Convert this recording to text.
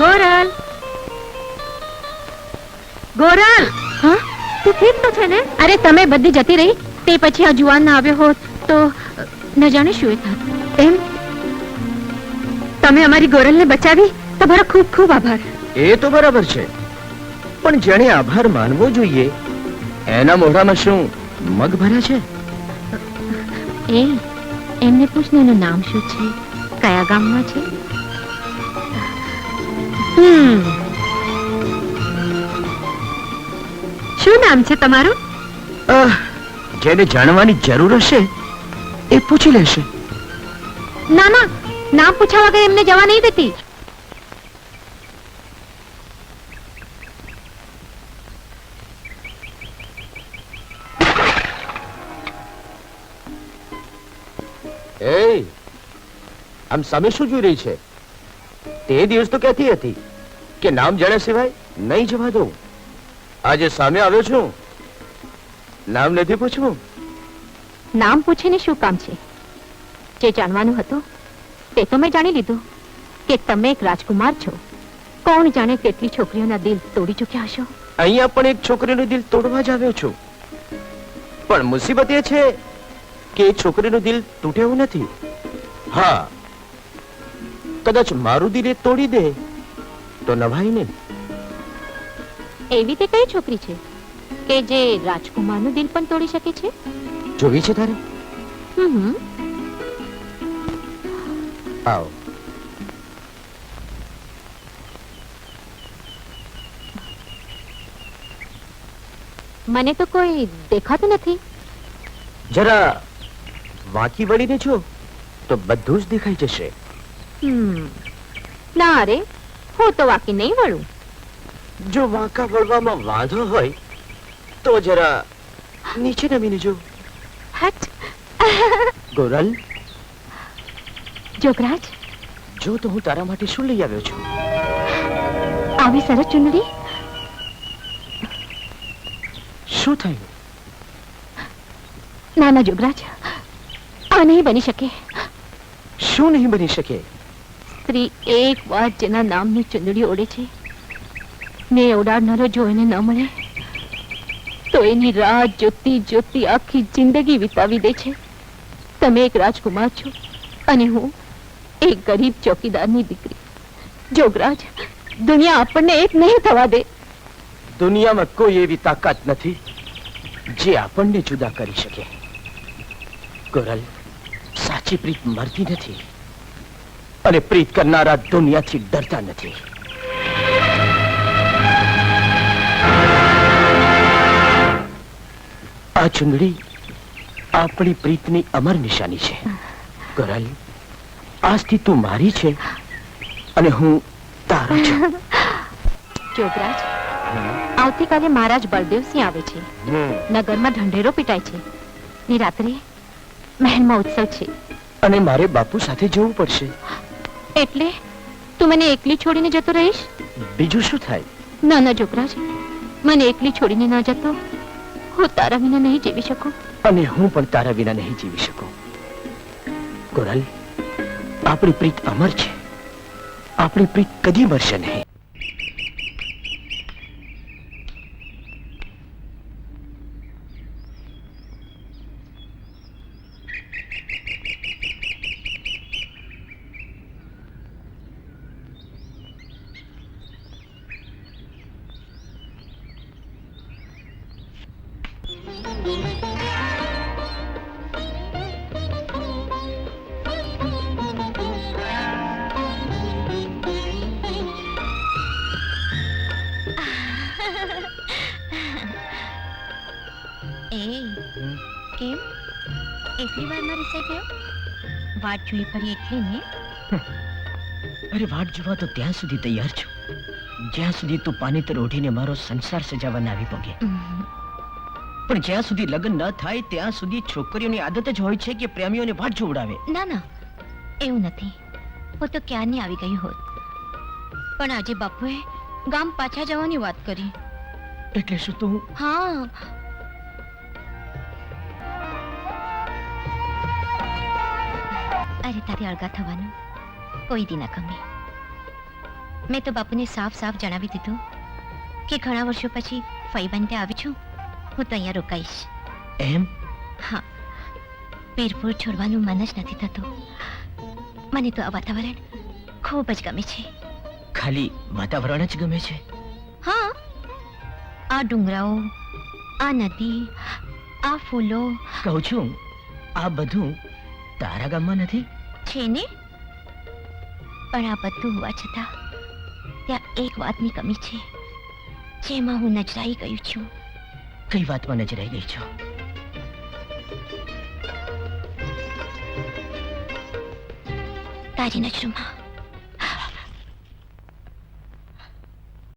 ગોરલ? ગોરલ! હા? તું ઠીક તો છે ને? અરે તમે બધી જતી રહી. તે પછી આ જુવાન ના આવ્યો હોત તો ન જાણે શું એ થાત. એમ? તમે અમારી ગોરલને બચાવી તમારો ખૂબ ખૂબ આભાર. એ તો બરાબર છે. પણ જેણે આભાર માનવો જોઈએ એના મોઢામાં શું મગ ભર્યા છે? એ એમને પૂછને એનું નામ શું છે? કયા ગામમાં છે? શું નામ છે તમારું? જેને જાણવાની જરૂર હશે એ પૂછી લેશે. ના ના નામ પૂછ્યા વગર એમને જવા નહીં દેતી. એ આમ સામે શું જોઈ રહી છે? તે દિવસ તો કહેતી હતી કે નામ જાણ્યા સિવાય નહીં જવા દઉં. આજે સામે આવ્યો છું. નામ નથી પૂછવું? નામ પૂછીને શું કામ છે? જે જાણવાનું હતું તે તો મેં જાણી લીધું કે તમે એક રાજકુમાર છો. કોણ જાણે કેટલી છોકરીઓના દિલ તોડી ચૂક્યા હશો? અહીંયા પણ એક છોકરીનું દિલ તોડવા જ આવ્યો છું. પણ મુસીબત એ છે કે એ છોકરીનું દિલ તૂટે નથી? હા. કદાચ મારું દિલ એ તોડી દે તો નવાઈ ને. એવી તે કઈ છોકરી છે કે જે રાજકુમારનું દિલ પણ તોડી શકે છે? જોવી છે તારે? હમ. આવો. મને તો કોઈ દેખાતું નથી. જરા વાંકી વળીને જો તો બધું જ દેખાઈ જશે. ના રે હું તો વાંકી નહીં વળું. જો વાંકા વળવામાં વાંધો હોય તો જરા નીચે નમીને જો. હટ. ગોરલ? જોગરાજ? જો તો હું તારા માટે શું લઈ આવ્યો છું? આવી સરસ ચુંદડી? શું થયું? ના ના જોગરાજ આ નહીં બની શકે. શું નહીં બની શકે? સ્ત્રી એક વાર જેના નામની ચુંદડી ઓડે છે. ને ઓડાડનારો જો એને ન મળે તો એની રાહ જોતી જોતી આખી જિંદગી વિતાવી દે છે. તમે એક રાજકુમાર છો અને હું એક ગરીબ ચોકીદારની દીકરી. જોગરાજ દુનિયા આપણને એક નહીં થવા દે. દુનિયામાં કોઈ એવી તાકાત નથી જે આપણને જુદા કરી શકે. ગોરલ સાચી પ્રીત મરતી નથી. અને પ્રીત કરનારા દુનિયાથી ડરતા નથી. આ ચુંદડી આપણી પ્રીતની અમર નિશાની છે. ગરલ આજથી તું મારી છે અને હું તારો છું. જોગરાજ આવતીકાલે મહારાજ બળદેવસિંહ આવે છે. નગરમાં ઢંઢેરો પીટાય છે. ને રાત્રે મહેલમાં ઉત્સવ છે. અને મારે બાપુ સાથે જવું પડશે. એટલે તું મને એકલી છોડીને જતો રહીશ? બીજું શું થાય? ના ના જોગરાજ મને એકલી છોડીને ના જતો. હું તારા વિના નહીં જીવી શકું. અને હું પણ તારા વિના નહીં જીવી શકું. કોરલ આપણી પ્રીત અમર છે. આપણી પ્રીત કદી મરશે નહીં. એ કેમ? એટલી વારમાં રીસાઈ ગયો? વાટ જોઈ ફરી એટલી ને? અરે વાટ જોવા તો ત્યાં સુધી તૈયાર છું. જ્યાં સુધી તું પાનીતર ઓઢીને મારો સંસાર સજાવવા આવી પગે. પણ જ્યાં સુધી લગ્ન ન થાય ત્યાં સુધી છોકરીઓની આદત જ હોય છે કે પ્રેમીઓને વાટ જોવડાવે ના ના. એવું નથી. હું તો ક્યારની આવી ગઈ હોત. પણ આજે બાપુએ ગામ પાછા જવાની વાત કરી. એટલે શું તું? હા. અરે તારે અળગા થવાનું. કોઈ દી ના ગમે. મેં તો બાપુને સાફ સાફ જણાવી દીધું કે ઘણા વર્ષો પછી ફઈ ત્યાં આવી છું. હું તો અહીંયા રોકાઈશ. એમ? હા. વીરપુર છોડવાનું મન જ નથી થતું. મને તો આ વાતાવરણ ખૂબ જ ગમે છે. ખાલી વાતાવરણ જ ગમે છે? હા. આ ડુંગરાઓ આ નદી આ ફૂલો. કહું છું આ બધું તારા ગામમાં નથી? છે ને? પણ આ બધું હોવા છતાં ત્યાં એક વાતની કમી છે જેમાં હું નજરાઈ ગયું છું. કઈ વાતમાં નજરાઈ ગઈ છો? તારી નજરોમાં